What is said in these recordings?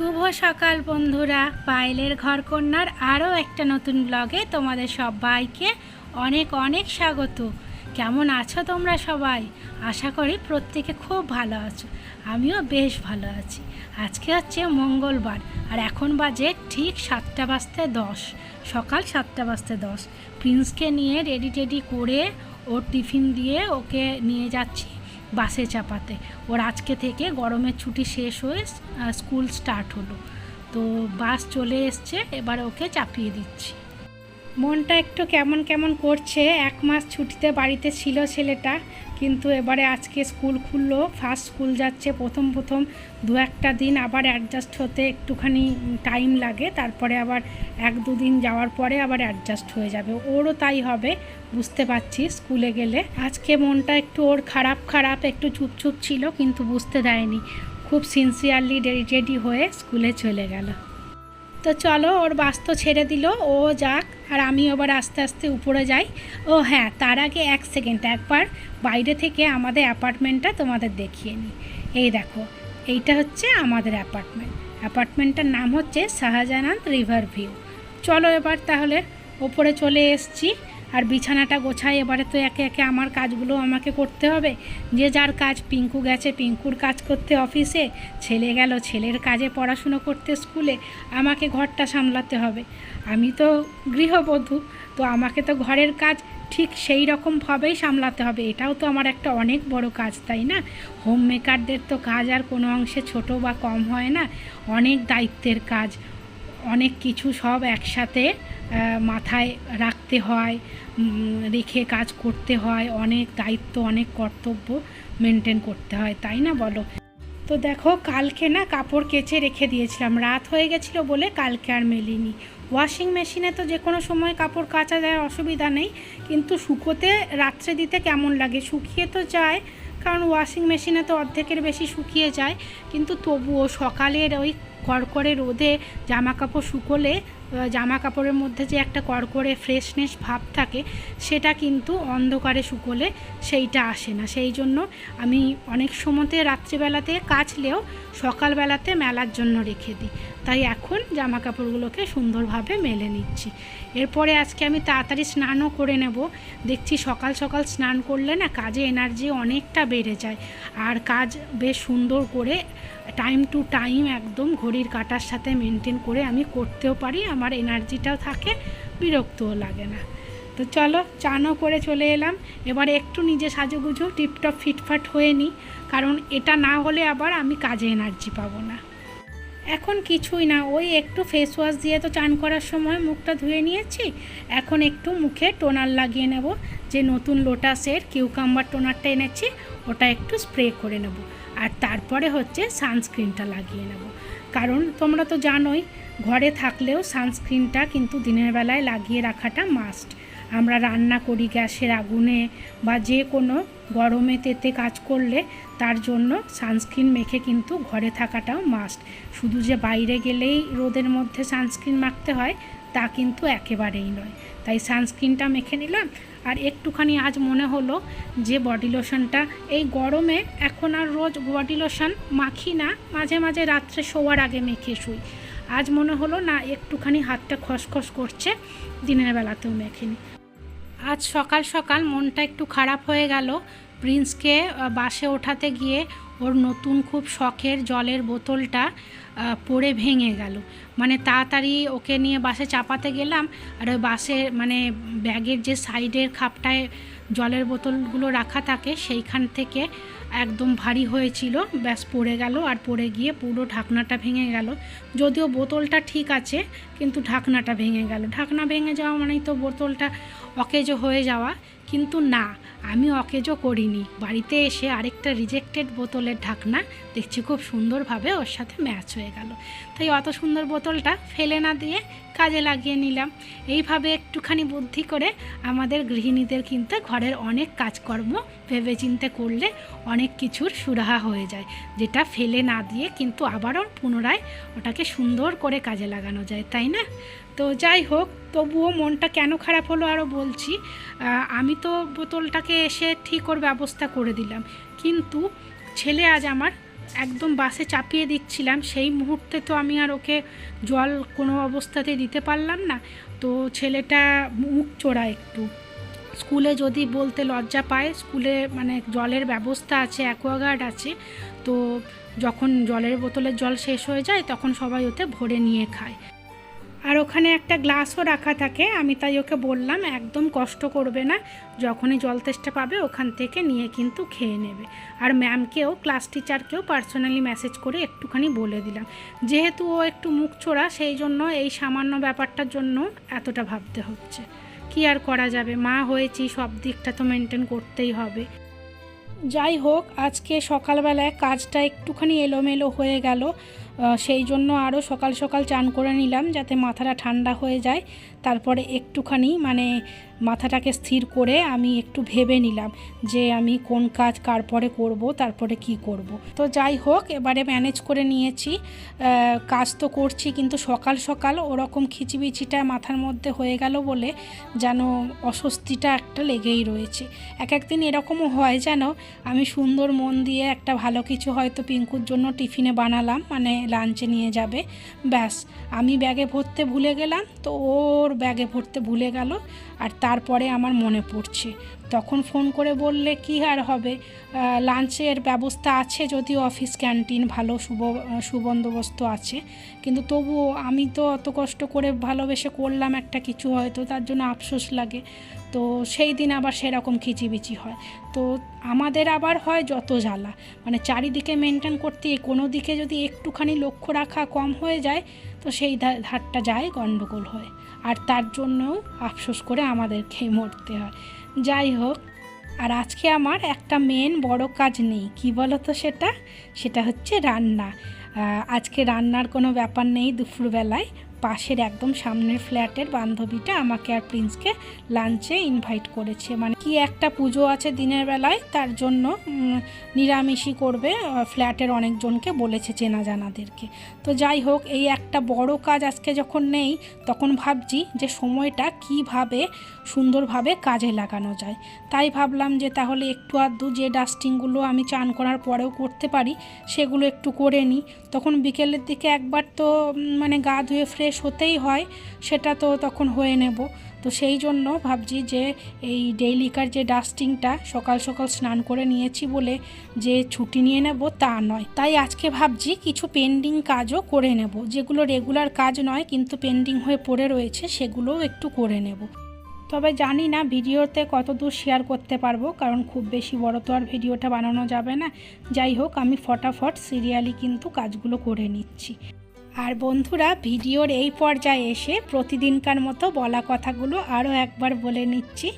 শুভ সকাল, বন্ধুরা। পায়েলের ঘর কন্যার আরও একটা নতুন ব্লগে তোমাদের সবাইকে অনেক অনেক স্বাগত। কেমন আছো তোমরা সবাই? আশা করি প্রত্যেকে খুব ভালো আছো। আমিও বেশ ভালো আছি। আজকে হচ্ছে মঙ্গলবার, আর এখন বাজে ঠিক সাতটা বাজতে দশ, সকাল সাতটা বাজতে দশ। প্রিন্সকে নিয়ে রেডি টেডি করে ওর টিফিন দিয়ে ওকে নিয়ে যাচ্ছি। বাসে চাপাতে। ওর আজকে থেকে গরমের ছুটি শেষ হয়ে স্কুল স্টার্ট হলো। তো বাস চলে এসছে, এবার ওকে চাপিয়ে দিচ্ছি। মনটা একটু কেমন কেমন করছে। এক মাস ছুটিতে বাড়িতে ছিল ছেলেটা, কিন্তু এবারে আজকে স্কুল খুললো ফার্স্ট স্কুল যাচ্ছে, প্রথম প্রথম দু একটা দিন আবার অ্যাডজাস্ট হতে একটুখানি টাইম লাগে, তারপরে আবার এক দুদিন যাওয়ার পরে আবার অ্যাডজাস্ট হয়ে যাবে। ওরও তাই হবে, বুঝতে পারছি স্কুলে গেলে। আজকে মনটা একটু ওর খারাপ খারাপ, একটু চুপ চুপ ছিল, কিন্তু বুঝতে দেয়নি। খুব সিনসিয়ারলি রেডি হয়ে স্কুলে চলে গেল। তো চলো, ওর বাস তো ছেড়ে দিল, ও যাক, আর আমি আবার আস্তে আস্তে উপরে যাই। ও হ্যাঁ তার আগে এক সেকেন্ড, একবার বাইরে থেকে আমাদের অ্যাপার্টমেন্টটা তোমাদের দেখিয়ে নিই। এই দেখো, এইটা হচ্ছে আমাদের অ্যাপার্টমেন্ট। অ্যাপার্টমেন্টটার নাম হচ্ছে শাহজাহান রিভার ভিউ। চলো এবার তাহলে, ওপরে চলে এসছি। আর বিছানাটা গোছাই এবারে তো একে একে আমার কাজগুলো আমাকে করতে হবে। যে যার কাজ, পিঙ্কু গেছে, পিঙ্কুর কাজ করতে অফিসে, ছেলে গেল, ছেলের কাজে পড়াশুনো করতে স্কুলে, আমাকে ঘরটা সামলাতে হবে। আমি তো গৃহবধূ, তো আমাকে তো ঘরের কাজ ঠিক সেই রকমভাবেই সামলাতে হবে। এটাও তো আমার একটা অনেক বড় কাজ, তাই না? হোম মেকারদের তো কাজ আর কোনো অংশে ছোট বা কম হয় না। অনেক দায়িত্বের কাজ অনেক কিছু সব একসাথে মাথায় রাখতে হয় রেখে কাজ করতে হয়, অনেক দায়িত্ব, অনেক কর্তব্য মেনটেন করতে হয়, তাই না বলো? তো দেখো, কালকে না কাপড় কেচে রেখে দিয়েছিলাম, রাত হয়ে গেছিল বলে কালকে আর মেলিনি। ওয়াশিং মেশিনে তো যে কোনো সময় কাপড় কাচা যায়, অসুবিধা নেই, কিন্তু শুকোতে রাত্রে দিতে কেমন লাগে? শুকিয়ে তো যায় কারণ ওয়াশিং মেশিনে তো অর্ধেকের বেশি শুকিয়ে যায়, কিন্তু তবুও সকালের ওই কড়কড়ে রোদে জামা কাপড় শুকোলে জামা কাপড়ের মধ্যে যে একটা কড়কড়ে ফ্রেশনেস ভাব থাকে, সেটা কিন্তু অন্ধকারে শুকোলে সেইটা আসে না। সেই জন্য আমি অনেক সময়তে রাত্রিবেলাতে কাচলেও সকালবেলাতে মেলার জন্য রেখে দিই। তাই এখন জামা কাপড়গুলোকে সুন্দরভাবে মেলে নিচ্ছি। এরপরে আজকে আমি তাড়াতাড়ি স্নানও করে নেব। দেখছি সকাল সকাল স্নান করলে না কাজে এনার্জি অনেকটা বেড়ে যায়। আর কাজ বেশ সুন্দর করে টাইম টু টাইম একদম ঘড়ির কাটার সাথে মেনটেন করে আমি করতেও পারি। আমার এনার্জিটাও থাকে, বিরক্তও লাগে না। তো চলো চানও করে চলে এলাম। এবারে একটু নিজে সাজুগুজু, টিপটপ ফিটফাট হয়ে নিই। কারণ এটা না হলে আবার আমি কাজে এনার্জি পাবো না। এখন কিছুই না। ওই একটু ফেস ওয়াশ দিয়ে তো চান করার সময় মুখটা ধুয়ে নিয়েছি। এখন একটু মুখে টোনার লাগিয়ে নেব। যে নতুন লোটাসের কিউকাম্বার টোনারটা এনেছি, ওটা একটু স্প্রে করে নেব। আর তারপরে হচ্ছে সানস্ক্রিনটা লাগিয়ে নেব। কারণ তোমরা তো জানোই, ঘরে থাকলেও সানস্ক্রিনটা কিন্তু দিনের বেলায় লাগিয়ে রাখাটা মাস্ট আমরা রান্না করি গ্যাসের আগুনে বা যে কোনো গরমে তেতে কাজ করলে তার জন্য সানস্ক্রিন মেখে কিন্তু ঘরে থাকাটাও মাস্ট শুধু যে বাইরে গেলেই রোদের মধ্যে সানস্ক্রিন মাখতে হয়, তা কিন্তু একেবারেই নয়। তাই সানস্ক্রিনটা মেখে নিলাম। আর একটুখানি আজ মনে হলো যে বডি লোশনটা এই গরমে এখন আর রোজ বডি লোশন মাখি না, মাঝে মাঝে রাত্রে শোয়ার আগে মেখে শুই। আজ মনে হলো না, একটুখানি হাতটা খসখস করছে, দিনের বেলাতেও মেখে নিই আজ সকাল সকাল মনটা একটু খারাপ হয়ে গেল। প্রিন্সকে বাসে ওঠাতে গিয়ে ওর নতুন খুব শখের জলের বোতলটা পড়ে ভেঙে গেল। মানে তাড়াতাড়ি ওকে নিয়ে বাসে চাপাতে গেলাম আর ওই বাসে মানে ব্যাগের যে সাইডের খাপটায় জলের বোতলগুলো রাখা থাকে সেইখান থেকে একদম ভারী হয়েছিল। ব্যাস পড়ে গেল আর পড়ে গিয়ে পুরো ঢাকনাটা ভেঙে গেল। যদিও বোতলটা ঠিক আছে, কিন্তু ঢাকনাটা ভেঙে গেল। ঢাকনা ভেঙে যাওয়া মানেই তো বোতলটা অকেজ হয়ে যাওয়া। কিন্তু না, আমি অকেজো করিনি। বাড়িতে এসে আরেকটা রিজেক্টেড বোতলের ঢাকনা দেখছি, খুব সুন্দরভাবে ওর সাথে ম্যাচ হয়ে গেল। তাই অত সুন্দর বোতলটা ফেলে না দিয়ে কাজে লাগিয়ে নিলাম। এইভাবে একটুখানি বুদ্ধি করে আমাদের গৃহিণীদের কিন্তু ঘরের অনেক কাজকর্ম ভেবেচিন্তে করলে অনেক কিছুর সুরাহা হয়ে যায়, যেটা ফেলে না দিয়ে কিন্তু আবারও পুনরায় ওটাকে সুন্দর করে কাজে লাগানো যায়, তাই না? তো যাই হোক, তবুও মনটা কেন খারাপ হলো আরও বলছি। আমি তো বোতলটাকে এসে ঠিক ওর ব্যবস্থা করে দিলাম। কিন্তু ছেলে আজ আমার একদম বাসে চাপিয়ে দিচ্ছিলাম। সেই মুহূর্তে তো আমি আর ওকে জল কোনো অবস্থাতে দিতে পারলাম না। তো ছেলেটা মুখ চোরা একটু। স্কুলে যদি বলতে লজ্জা পায়, স্কুলে মানে জলের ব্যবস্থা আছে, অ্যাকোয়াগার্ড আছে, তো যখন জলের বোতলের জল শেষ হয়ে যায়, তখন সবাই ওতে ভরে নিয়ে খায়। আর ওখানে একটা গ্লাসও রাখা থাকে। আমি তাই ওকে বললাম, একদম কষ্ট করবে না। যখনই জল তেষ্টা পাবে, ওখান থেকে নিয়ে কিন্তু খেয়ে নেবে। আর ম্যামকেও ক্লাস টিচারকেও পার্সোনালি মেসেজ করে একটুখানি বলে দিলাম। যেহেতু ও একটু মুখ চোরা, সেই জন্য এই সামান্য ব্যাপারটার জন্য এতটা ভাবতে হচ্ছে। কি আর করা যাবে? মা হয়েছি, সব দিকটা তো মেনটেন করতেই হবে। যাই হোক, আজকে সকালবেলায় কাজটা একটুখানি এলোমেলো হয়ে গেল। সেই জন্য আরও সকাল সকাল চান করে নিলাম যাতে মাথাটা ঠান্ডা হয়ে যায়। তারপরে একটুখানি মানে মাথাটাকে স্থির করে আমি একটু ভেবে নিলাম যে আমি কোন কাজ কার পরে করব, তারপরে কি করব। তো যাই হোক, এবারে ম্যানেজ করে নিয়েছি। কাজ তো করছি কিন্তু সকাল সকাল ওরকম খিচিবিচিটা মাথার মধ্যে হয়ে গেল বলে যেন অস্বস্তিটা একটা লেগেই রয়েছে। এক একদিন এরকমও হয় যেন আমি সুন্দর মন দিয়ে একটা ভালো কিছু হয়তো পিঙ্কুর জন্য টিফিনে বানালাম মানে লাঞ্চে নিয়ে যাবে। ব্যাস, আমি ব্যাগে ভরতে ভুলে গেলাম, তো ওর ব্যাগে ভরতে ভুলে গেল আর তারপরে আমার মনে পড়ছে। তখন ফোন করে বললে, কি আর হবে? লাঞ্চের ব্যবস্থা আছে যদিও অফিস ক্যান্টিন ভালো শুভ, সুবন্দোবস্ত আছে। কিন্তু তবুও আমি তো অত কষ্ট করে ভালোবেসে করলাম একটা কিছু হয়তো, তার জন্য আফসোস লাগে। তো সেই দিন আবার সেরকম খিচিবিচি হয়। তো আমাদের আবার হয় যত জ্বালা। মানে চারিদিকে মেনটেন করতে কোনো দিকে যদি একটুখানি লক্ষ্য রাখা কম হয়ে যায়, তো সেই ধারটা যায় গণ্ডগোল হয়। আর তার জন্যও আফসোস করে আমাদেরকে মরতে হয়। যাই হোক, আর আজকে আমার একটা মেন বড় কাজ নেই। কি বলো তো সেটা? সেটা হচ্ছে রান্না। আজকে রান্নার কোনো ব্যাপার নেই দুপুরবেলায়। পাশের একদম সামনের ফ্ল্যাটের বান্ধবীটা আমাকে আর প্রিন্সকে লাঞ্চে ইনভাইট করেছে। মানে কি একটা পুজো আছে দিনের বেলায়, তার জন্য নিরামিষই করবে ফ্ল্যাটের অনেকজনকে বলেছে চেনা জানাদেরকে তো যাই হোক, এই একটা বড় কাজ আজকে যখন নেই, তখন ভাবছি যে সময়টা কীভাবে সুন্দরভাবে কাজে লাগানো যায়। তাই ভাবলাম যে তাহলে একটু আধটু যে ডাস্টিংগুলো আমি চান করার পরেও করতে পারি, সেগুলো একটু করে নিই। তখন বিকেলের দিকে একবার তো মানে গা ধুয়ে ফ্রেশ হতেই হয়, সেটা তো তখন হয়ে নেব। তো সেই জন্য ভাবছি যে এই ডেইলিকার যে ডাস্টিংটা সকাল সকাল স্নান করে নিয়েছি বলে যে ছুটি নিয়ে নেব তা নয়। তাই আজকে ভাবছি কিছু পেন্ডিং কাজও করে নেব। যেগুলো রেগুলার কাজ নয়, কিন্তু পেন্ডিং হয়ে পড়ে রয়েছে, সেগুলোও একটু করে নেব। তবে জানি না ভিডিওতে কতদূর শেয়ার করতে পারব, কারণ খুব বেশি বড় তো আর ভিডিওটা বানানো যাবে না। যাই হোক, আমি ফটাফট সিরিয়ালি কিন্তু কাজগুলো করে নিচ্ছি। আর বন্ধুরা, ভিডিওর এই পর্যায়ে এসে প্রতিদিনকার মতো বলা কথাগুলো আরও একবার বলে নিচ্ছি।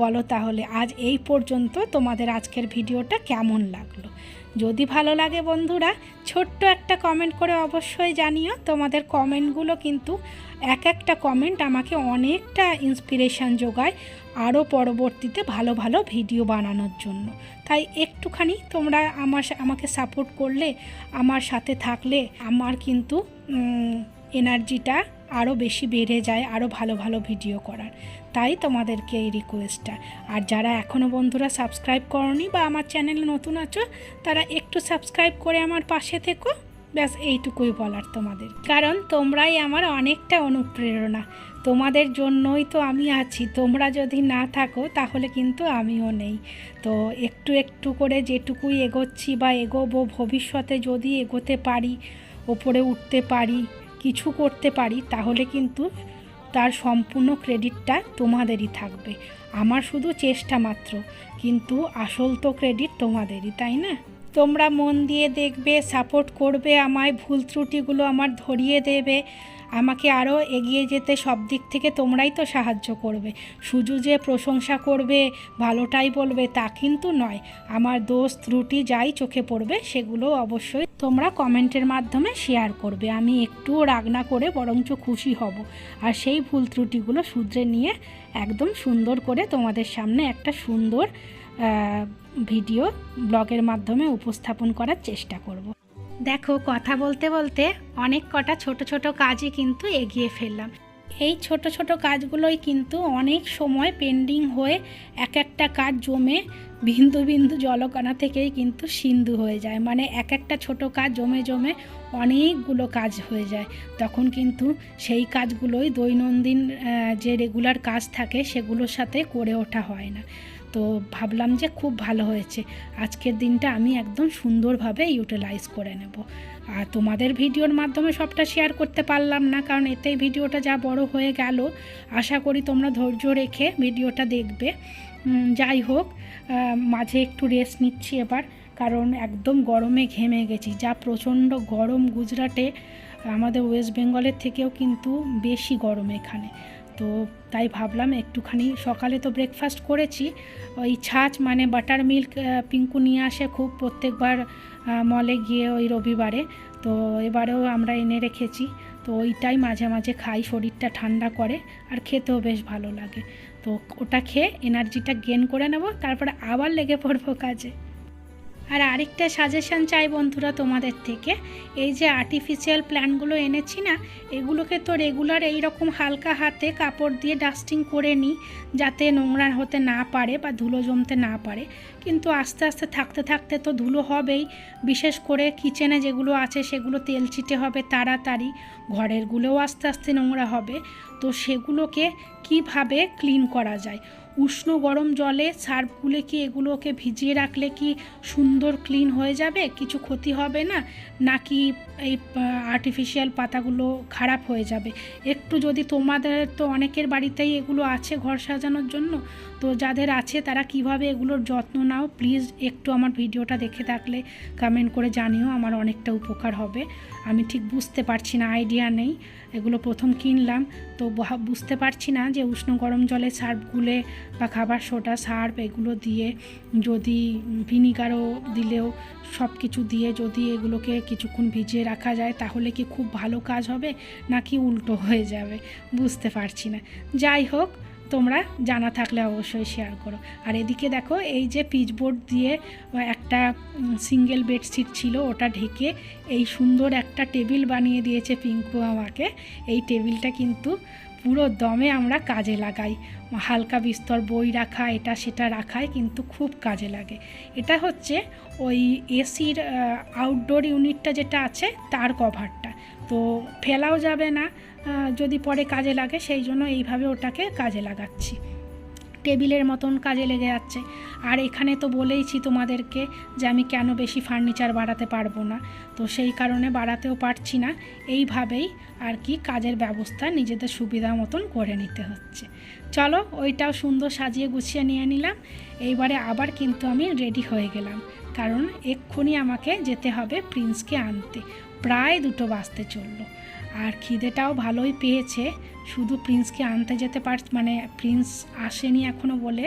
বলো তাহলে, আজ এই পর্যন্ত তোমাদের আজকের ভিডিওটা কেমন লাগল? যদি ভালো লাগে বন্ধুরা, ছোট্ট একটা কমেন্ট করে অবশ্যই জানিও। তোমাদের কমেন্টগুলো কিন্তু এক একটা কমেন্ট আমাকে অনেকটা ইন্সপিরেশান যোগায় আরও পরবর্তীতে ভালো ভালো ভিডিও বানানোর জন্য। তাই একটুখানি তোমরা আমার আমাকে সাপোর্ট করলে, আমার সাথে থাকলে আমার কিন্তু এনার্জিটা আরও বেশি বেড়ে যায় আরও ভালো ভালো ভিডিও করার। তাই তোমাদেরকে এই রিকোয়েস্টটা আর যারা এখনও বন্ধুরা সাবস্ক্রাইব করনি বা আমার চ্যানেলে নতুন আছো, তারা একটু সাবস্ক্রাইব করে আমার পাশে থেকো। ব্যাস, এইটুকুই বলার তোমাদের। কারণ তোমরাই আমার অনেকটা অনুপ্রেরণা। তোমাদের জন্যই তো আমি আছি। তোমরা যদি না থাকো, তাহলে কিন্তু আমিও নেই। তো একটু একটু করে যেটুকুই এগোচ্ছি বা এগোবো, ভবিষ্যতে যদি এগোতে পারি ওপরে উঠতে পারি, কিছু করতে পারি, তাহলে কিন্তু তার সম্পূর্ণ ক্রেডিটটা তোমাদেরই থাকবে। আমার শুধু চেষ্টা মাত্র, কিন্তু আসল তো ক্রেডিট তোমাদেরই, তাই না? তোমরা মন দিয়ে দেখবে সাপোর্ট করবে আমায়, ভুল ত্রুটিগুলো আমার ধরিয়ে দেবে। আমাকে আরও এগিয়ে যেতে সব দিক থেকে তোমরাই তো সাহায্য করবে। শুধু যে প্রশংসা করবে, ভালোটাই বলবে, তা কিন্তু নয়। আমার দোষ, ত্রুটি যাই চোখে পড়বে, সেগুলো অবশ্যই তোমরা কমেন্টের মাধ্যমে শেয়ার করবে। আমি একটুও রাগ না করে বরঞ্চ খুশি হব। আর সেই ভুল ত্রুটিগুলো শুধরে নিয়ে একদম সুন্দর করে তোমাদের সামনে একটা সুন্দর ভিডিও ব্লগের মাধ্যমে উপস্থাপন করার চেষ্টা করব। দেখো, কথা বলতে বলতে অনেক কটা ছোট ছোট কাজই কিন্তু এগিয়ে ফেললাম। এই ছোট ছোট কাজগুলোই কিন্তু অনেক সময় পেন্ডিং হয়ে এক একটা কাজ জমে বিন্দু বিন্দু জলকণা থেকেই কিন্তু সিন্ধু হয়ে যায়। মানে এক একটা ছোট কাজ জমে জমে অনেকগুলো কাজ হয়ে যায়। তখন কিন্তু সেই কাজগুলোই দৈনন্দিন যে রেগুলার কাজ থাকে সেগুলোর সাথে করে ওঠা হয় না। তো ভাবলাম যে খুব ভালো হয়েছে। আজকের দিনটা আমি একদম সুন্দরভাবে ইউটিলাইজ করে নেব। আর তোমাদের ভিডিওর মাধ্যমে সবটা শেয়ার করতে পারলাম না, কারণ এতেই ভিডিওটা যা বড় হয়ে গেল। আশা করি তোমরা ধৈর্য রেখে ভিডিওটা দেখবে। যাই হোক মাঝে একটু রেস্ট নিচ্ছি এবার, কারণ একদম গরমে ঘেমে গেছি। যা প্রচণ্ড গরম গুজরাটে, আমাদের ওয়েস্ট বেঙ্গলের থেকেও কিন্তু বেশি গরম এখানে। তো তাই ভাবলাম একটুখানি সকালে তো ব্রেকফাস্ট করেছি। ওই ছাঁচ মানে বাটার মিল্ক পিঙ্কু নিয়ে আসে খুব প্রত্যেকবার মলে গিয়ে ওই রবিবারে। তো এবারেও আমরা এনে রেখেছি। তো ওইটাই মাঝে মাঝে খাই, শরীরটা ঠান্ডা করে আর খেতেও বেশ ভালো লাগে। তো ওটা খেয়ে এনার্জিটা গেন করে নেব, তারপরে আবার লেগে পড়ব কাজে। আর আরেকটা সাজেশন চাই বন্ধুরা তোমাদের থেকে। এই যে আর্টিফিশিয়াল প্ল্যান্টগুলো এনেছি না, এগুলোকে তো রেগুলার এই রকম হালকা হাতে কাপড় দিয়ে ডাস্টিং করে নিই, যাতে নোংরা হতে না পারে বা ধুলো জমতে না পারে। কিন্তু আস্তে আস্তে থাকতে থাকতে তো ধুলো হবেই, বিশেষ করে কিচেনে যেগুলো আছে সেগুলো তেল চিটে হবে তাড়াতাড়ি ঘরেরগুলোও আস্তে আস্তে নোংরা হবে। তো সেগুলোকে কীভাবে ক্লিন করা যায়? উষ্ণ গরম জলে সার্ফগুলো কি এগুলোকে ভিজিয়ে রাখলে কি সুন্দর ক্লিন হয়ে যাবে? কিছু ক্ষতি হবে না? নাকি এই আর্টিফিশিয়াল পাতাগুলো খারাপ হয়ে যাবে? একটু যদি তোমাদের তো অনেকের বাড়িতেই এগুলো আছে ঘর সাজানোর জন্য, তো যাদের আছে তারা কীভাবে এগুলোর যত্ন নাও? প্লিজ একটু আমার ভিডিওটা দেখে থাকলে কমেন্ট করে জানিও, আমার অনেকটা উপকার হবে। আমি ঠিক বুঝতে পারছি না আইডিয়া নেই। এগুলো প্রথম কিনলাম, তো বুঝতে পারছি না যে উষ্ণ গরম জলে সার্ফ গুলে বা খাবার সোডা, সার্ফ এগুলো দিয়ে যদি ভিনিগারও দিলেও সব কিছু দিয়ে যদি এগুলোকে কিছুক্ষণ ভিজিয়ে রাখা যায় তাহলে কি খুব ভালো কাজ হবে নাকি উল্টো হয়ে যাবে? বুঝতে পারছি না। যাই হোক, তোমরা জানা থাকলে অবশ্যই শেয়ার করো। আর এদিকে দেখো, এই যে পিচবোর্ড দিয়ে একটা সিঙ্গেল বেডশিট ছিল, ওটা ঢেকে এই সুন্দর একটা টেবিল বানিয়ে দিয়েছে পিঙ্কু আমাকে। এই টেবিলটা কিন্তু পুরো দমে আমরা কাজে লাগাই। হালকা বিস্তর বই রাখা, এটা সেটা রাখায় কিন্তু খুব কাজে লাগে। এটা হচ্ছে ওই এসির আউটডোর ইউনিটটা যেটা আছে, তার কভারটা তো ফেলাও যাবে না যদি পরে কাজে লাগে, সেই জন্য এইভাবে ওটাকে কাজে লাগাচ্ছি। টেবিলের মতন কাজে লেগে যাচ্ছে। আর এখানে তো বলেইছি তোমাদেরকে যে আমি কেন বেশি ফার্নিচার বাড়াতে পারব না। তো সেই কারণে বাড়াতেও পারছি না। এইভাবেই আর কি কাজের ব্যবস্থা নিজেদের সুবিধা মতন করে নিতে হচ্ছে। চলো ওইটাও সুন্দর সাজিয়ে গুছিয়ে নিয়ে নিলাম। এইবারে আবার কিন্তু আমি রেডি হয়ে গেলাম। কারণ এক্ষুনি আমাকে যেতে হবে প্রিন্সকে আনতে। প্রায় দুটো বাজতে চলল। আর খিদেটাও ভালোই পেয়েছে। শুধু প্রিন্সকে আনতে যেতে পার মানে প্রিন্স আসেনি এখনও বলে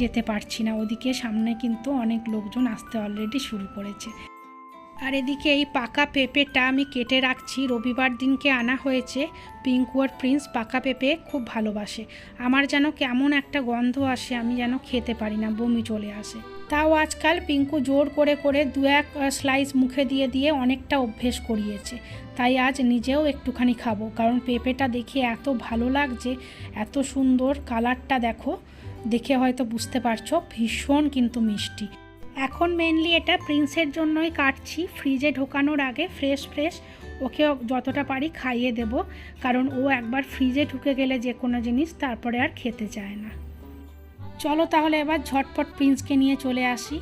যেতে পারছি না। ওদিকে সামনে কিন্তু অনেক লোকজন আসতে অলরেডি শুরু করেছে। আর এদিকে এই পাকা পেঁপেটা আমি কেটে রাখছি। রবিবার দিনকে আনা হয়েছে। পিঙ্কু আর প্রিন্স পাকা পেঁপে খুব ভালোবাসে। আমার যেন কেমন একটা গন্ধ আসে, আমি যেন খেতে পারি না, বমি চলে আসে। তাও আজকাল পিঙ্কু জোর করে করে দু এক স্লাইস মুখে দিয়ে দিয়ে অনেকটা অভ্যেস করিয়েছে। তাই আজ নিজেও একটুখানি খাব, কারণ পেঁপেটা দেখে এত ভালো লাগছে, এত সুন্দর কালারটা দেখো, দেখে হয়তো বুঝতে পারছ, ভীষণ কিন্তু মিষ্টি। এখন মেনলি এটা প্রিন্সের জন্যই কাটছি। ফ্রিজে ঢোকানোর আগে ফ্রেশ ফ্রেশ ওকে যতটা পারি খাইয়ে দেব। কারণ ও একবার ফ্রিজে ঢুকে গেলে যে কোনো জিনিস তারপরে আর খেতে চায় না। চলো তাহলে এবার ঝটপট প্রিন্সকে নিয়ে চলে আসি।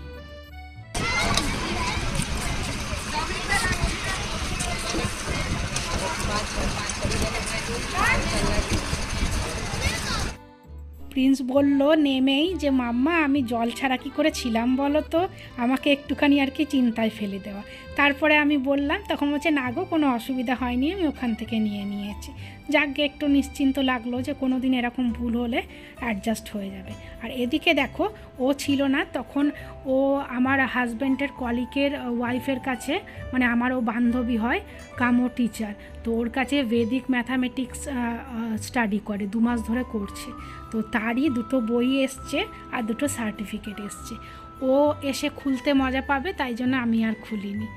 প্রিন্স বলল, নেমেই যে মাম্মা, আমি জল ছাড়া কি করে ছিলাম বলো তো? আমাকে একটুখানি আর কি চিন্তায় ফেলে দেওয়া। তারপরে আমি বললাম, তখন বলছে, না গো, কোনো অসুবিধা হয়নি, আমি ওখান থেকে নিয়ে নিয়েছি। যাকে একটু নিশ্চিন্ত লাগল যে কোনো দিন এরকম ভুল হলে অ্যাডজাস্ট হয়ে যাবে। আর এদিকে দেখো, ও ছিল না, তখন ও আমার হাজব্যান্ডের কলিকের ওয়াইফের কাছে মানে আমার ও বান্ধবী হয়, কামো টিচার তো ওর কাছে বেদিক ম্যাথামেটিক্স স্টাডি করে, দু মাস ধরে করছে। তো তারই দুটো বই এসছে আর দুটো সার্টিফিকেট এসছে। ও এসে খুলতে মজা পাবে, তাই জন্য আমি আর খুলিনি।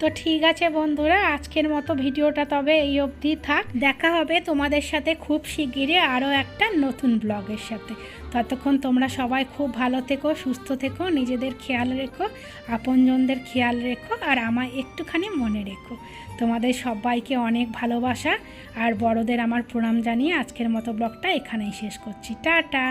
তো ঠিক আছে বন্ধুরা, আজকের মতো ভিডিওটা তবে এই অবধি থাক। দেখা হবে তোমাদের সাথে খুব শিগগিরই আরও একটা নতুন ব্লগের সাথে। ততক্ষণ তোমরা সবাই খুব ভালো থেকো, সুস্থ থেকো, নিজেদের খেয়াল রেখো, আপনজনদের খেয়াল রেখো, আর আমায় একটুখানি মনে রেখো। তোমাদের সবাইকে অনেক ভালোবাসা আর বড়দের আমার প্রণাম জানিয়ে আজকের মতো ব্লগটা এখানেই শেষ করছি। টাটা!